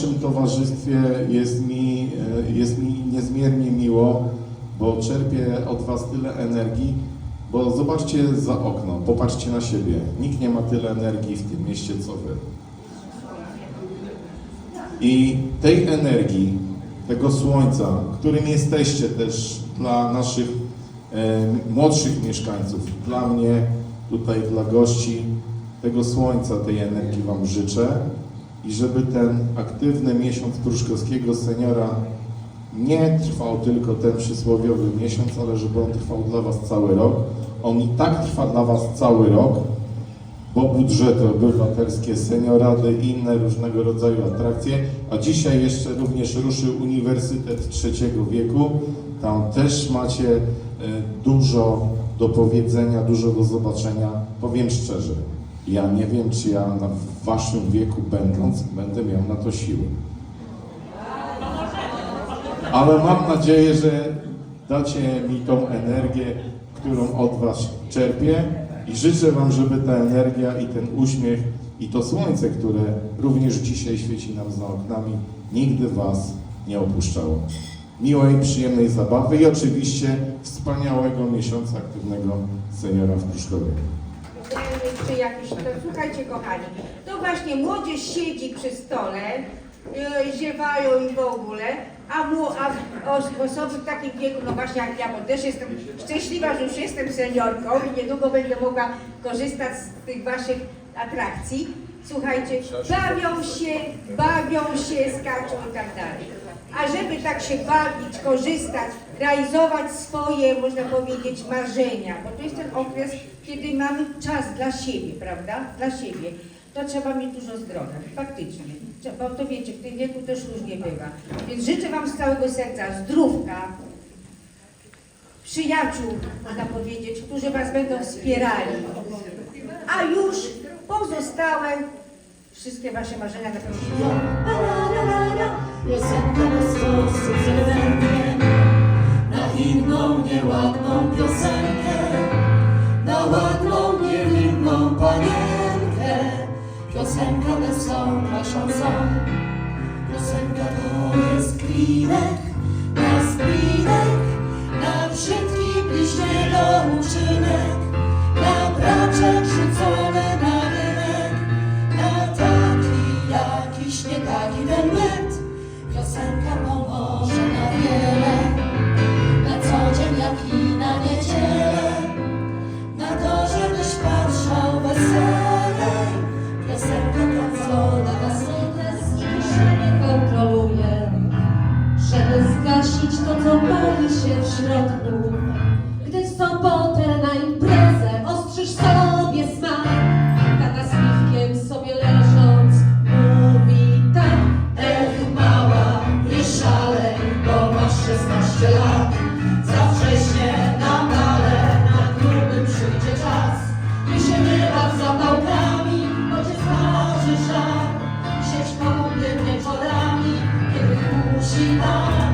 Waszym towarzystwie jest mi, e, jest mi niezmiernie miło, bo czerpię od Was tyle energii, bo zobaczcie za okno, popatrzcie na siebie. Nikt nie ma tyle energii w tym mieście co Wy. I tej energii, tego słońca, którym jesteście też dla naszych e, młodszych mieszkańców, dla mnie, tutaj dla gości, tego słońca, tej energii Wam życzę i żeby ten aktywny miesiąc pruszkowskiego seniora nie trwał tylko ten przysłowiowy miesiąc, ale żeby on trwał dla Was cały rok. On i tak trwa dla Was cały rok, bo budżety obywatelskie, seniorady i inne różnego rodzaju atrakcje, a dzisiaj jeszcze również ruszył Uniwersytet Trzeciego Wieku. Tam też macie e, dużo do powiedzenia, dużo do zobaczenia. Powiem szczerze, ja nie wiem, czy ja na waszym wieku będąc, będę miał na to siły. Ale mam nadzieję, że dacie mi tą energię, którą od Was czerpię i życzę Wam, żeby ta energia i ten uśmiech i to słońce, które również dzisiaj świeci nam za oknami, nigdy Was nie opuszczało. Miłej, przyjemnej zabawy i oczywiście wspaniałego miesiąca aktywnego seniora w Pruszkowie. Czy jakiś, to słuchajcie kochani, to właśnie młodzież siedzi przy stole, yy, ziewają i w ogóle, a, mu, a os- osoby w takim wieku, no właśnie jak ja, bo też jestem szczęśliwa, że już jestem seniorką i niedługo będę mogła korzystać z tych waszych atrakcji. Słuchajcie, bawią się, bawią się, skaczą i tak dalej. A żeby tak się bawić, korzystać, realizować swoje, można powiedzieć, marzenia, bo to jest ten okres, kiedy mamy czas dla siebie, prawda? Dla siebie. To trzeba mieć dużo zdrowia, faktycznie. Bo to wiecie, w tym wieku też różnie bywa. Więc życzę Wam z całego serca zdrówka, przyjaciół, można powiedzieć, którzy Was będą wspierali. A już pozostałe, wszystkie Wasze marzenia na pewno Piosenka wesoła chanson, piosenka to jest klinek, środku. Gdy w sobotę na imprezę ostrzysz sobie smak, tata z piwkiem sobie leżąc mówi tak. Ech mała, nie szalej, bo masz 16 lat. Za wcześnie na bale, na grubym przyjdzie czas. I się nie baw zapałkami, bo cię smaży żar. Siedź po mnie wieczorami, kiedy kusi tak.